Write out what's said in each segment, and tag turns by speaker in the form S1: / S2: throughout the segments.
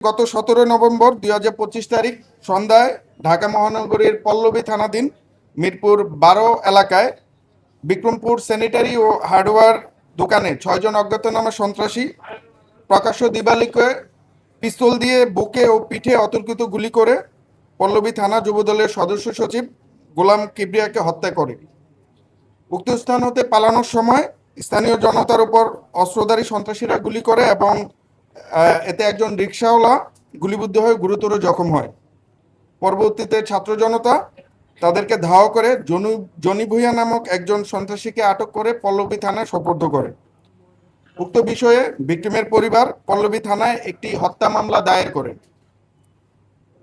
S1: গত সতেরো নভেম্বর দুই হাজার পঁচিশ তারিখ সন্ধ্যায় ঢাকা মহানগরীর পল্লবী থানাধীন মিরপুর বারো এলাকায় বিক্রমপুর স্যানিটারি ও হার্ডওয়্যার দোকানে ছয়জন অজ্ঞাতনামা সন্ত্রাসী প্রকাশ্য দিবালিকে পিস্তল দিয়ে বুকে ও পিঠে অতর্কিত গুলি করে পল্লবী থানা যুবদলের সদস্য সচিব গোলাম কিবরিয়াকে হত্যা করে। উক্ত স্থান হতে পালানোর সময় স্থানীয় জনতার উপর অস্ত্রধারী সন্ত্রাসীরা গুলি করে এবং এতে একজন রিক্সাওয়ালা গুলিবিদ্ধ হয়ে গুরুতর জখম হয়। পরবর্তীতে ছাত্র জনতা তাদেরকে ধাওয়া করে জনু, জনি ভুইয়া নামক একজন সন্ত্রাসীকে আটক করে পল্লবী থানায় সোপর্দ করে। উক্ত বিষয়ে ভিক্টিমের পরিবার পল্লবী থানায় একটি হত্যা মামলা দায়ের করে।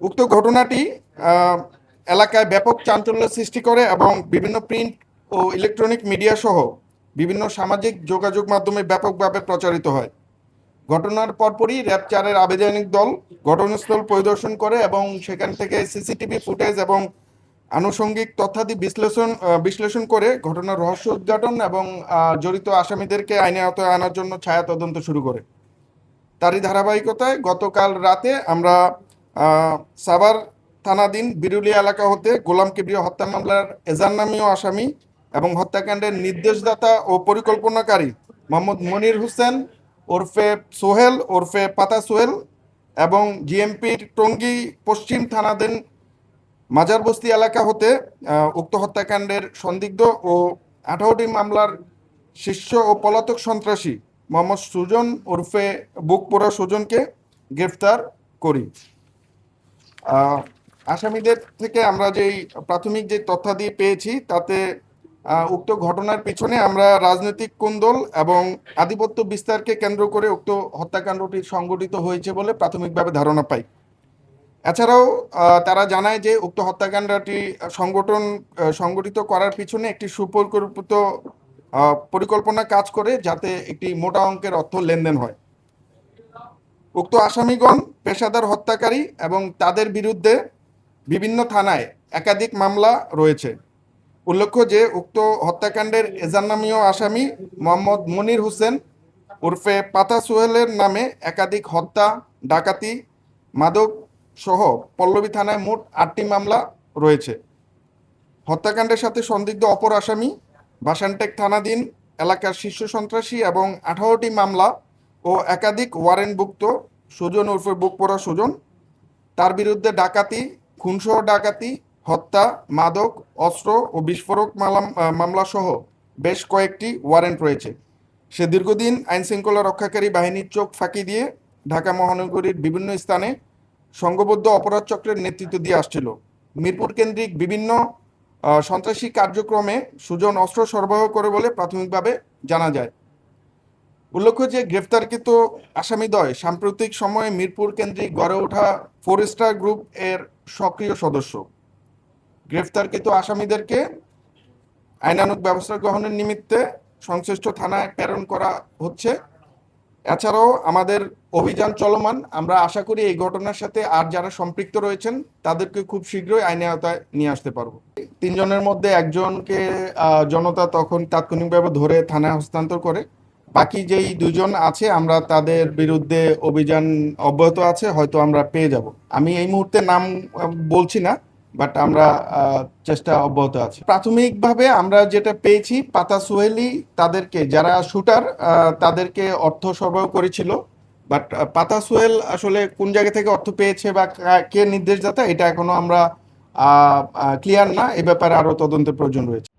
S1: উক্ত ঘটনাটি এলাকায় ব্যাপক চাঞ্চল্য সৃষ্টি করে এবং বিভিন্ন প্রিন্ট ও ইলেকট্রনিক মিডিয়া সহ বিভিন্ন সামাজিক যোগাযোগ মাধ্যমে ব্যাপকভাবে প্রচারিত হয়। ঘটনার পরপরই র্যাব চারের আবেদনিক দল ঘটনাস্থল পরিদর্শন করে এবং সেখান থেকে সিসিটিভি ফুটেজ এবং আনুষঙ্গিক তথ্যাদি বিশ্লেষণ বিশ্লেষণ করে ঘটনার রহস্য উদ্ঘাটন এবং জড়িত আসামিদেরকে আইনে আওতায় আনার জন্য ছায়া তদন্ত শুরু করে। তারই ধারাবাহিকতায় গতকাল রাতে আমরা সাভার থানাধীন বিরুলিয়া এলাকা হতে গোলাম কিবরিয়া হত্যা মামলার এজান নামীয় আসামি এবং হত্যাকাণ্ডের নির্দেশদাতা ও পরিকল্পনাকারী মোহাম্মদ মনির হোসেন ওরফে সোহেল, ওরফে পাতা সোহেল এবং জিএমপির টঙ্গী পশ্চিম থানাধীন মাজারবস্তি এলাকা হতে উক্ত হত্যাকাণ্ডের সন্দিগ্ধ ও আঠারোটি মামলার শীর্ষ ও পলাতক সন্ত্রাসী মোহাম্মদ সুজন ওরফে বুকপোড়া সুজনকে গ্রেফতার করি। আসামিদের থেকে আমরা যেই প্রাথমিক যে তথ্যাদি পেয়েছি, তাতে উক্ত ঘটনার পিছনে আমরা রাজনৈতিক কুন্দল এবং আধিপত্য বিস্তারকে কেন্দ্র করে উক্ত হত্যাকাণ্ডটি সংঘটিত হয়েছে বলে প্রাথমিকভাবে ধারণা পাই। এছাড়াও তারা জানায় যে উক্ত হত্যাকাণ্ডটি সংগঠন সংগঠিত করার পিছনে একটি সুপরিকল্পিত পরিকল্পনা কাজ করে যাতে একটি মোটা অঙ্কের অর্থ লেনদেন হয়। উক্ত আসামিগণ পেশাদার হত্যাকারী এবং তাদের বিরুদ্ধে বিভিন্ন থানায় একাধিক মামলা রয়েছে। উল্লেখ্য যে, উক্ত হত্যাকাণ্ডের এজান্নামীয় আসামি মোহাম্মদ মনির হোসেন উর্ফে পাতা সোহেলের নামে একাধিক হত্যা, ডাকাতি, মাদক সহ পল্লবী থানায় মোট আটটি মামলা রয়েছে। হত্যাকাণ্ডের সাথে সন্দিগ্ধ অপর আসামি বাসানটেক থানাধীন এলাকার শীর্ষ সন্ত্রাসী এবং আঠারোটি মামলা ও একাধিক ওয়ারেন্টভুক্ত সুজন উর্ফে বুকপোড়া সুজন তার বিরুদ্ধে ডাকাতি, খুনসহ ডাকাতি হত্যা মাদক অস্ত্র ও বিস্ফোরক মালাম- আহ, মামলা সহ বেশ কয়েকটি ওয়ারেন্ট রয়েছে। সে দীর্ঘদিন আইন শৃঙ্খলা রক্ষাকারী বাহিনীর চোখ ফাঁকি দিয়ে ঢাকা মহানগরীর বিভিন্ন স্থানে সংঘবদ্ধ অপরাধ চক্রের নেতৃত্ব দিয়ে আসছিল। মিরপুর কেন্দ্রিক বিভিন্ন সন্ত্রাসী কার্যক্রমে সুজন অস্ত্র সরবরাহ করে বলে প্রাথমিকভাবে জানা যায়। উল্লেখ্য যে গ্রেফতারকৃত আসামিদ্বয় সাম্প্রতিক সময়ে মিরপুর কেন্দ্রিক গড়ে ওঠা ফোর স্টার গ্রুপ এর সক্রিয় সদস্য। গ্রেফতারকৃত আসামিদেরকে আইনানুগ ব্যবস্থা গ্রহণের নিমিত্তে সংশ্লিষ্ট থানায় প্রেরণ করা হচ্ছে। এছাড়াও আমাদের অভিযান চলমান। আমরা আশা করি এই ঘটনার সাথে আর যারা সম্পৃক্ত রয়েছেন, তাদেরকে খুব শীঘ্রই আইনে আওতায় নিয়ে আসতে পারব। তিনজনের মধ্যে একজনকে জনতা তখন তাৎক্ষণিকভাবে ধরে থানায় হস্তান্তর করে। বাকি যেই দুজন আছে, আমরা তাদের বিরুদ্ধে অভিযান অব্যাহত আছে, হয়তো আমরা পেয়ে যাব। আমি এই মুহূর্তে নাম বলছি না। বাট আমরা চেষ্টা অব্যাহত আছে। প্রাথমিকভাবে আমরা যেটা পেয়েছি, পাতা সোহেলি তাদেরকে, যারা শুটার তাদেরকে অর্থ সরবরাহ করেছিল। বাট পাতা সোহেল আসলে কোন জায়গা থেকে অর্থ পেয়েছে বা কা- কে নির্দেশদাতা, এটা এখনও আমরা ক্লিয়ার না। এ ব্যাপারে আরও তদন্তের প্রয়োজন রয়েছে।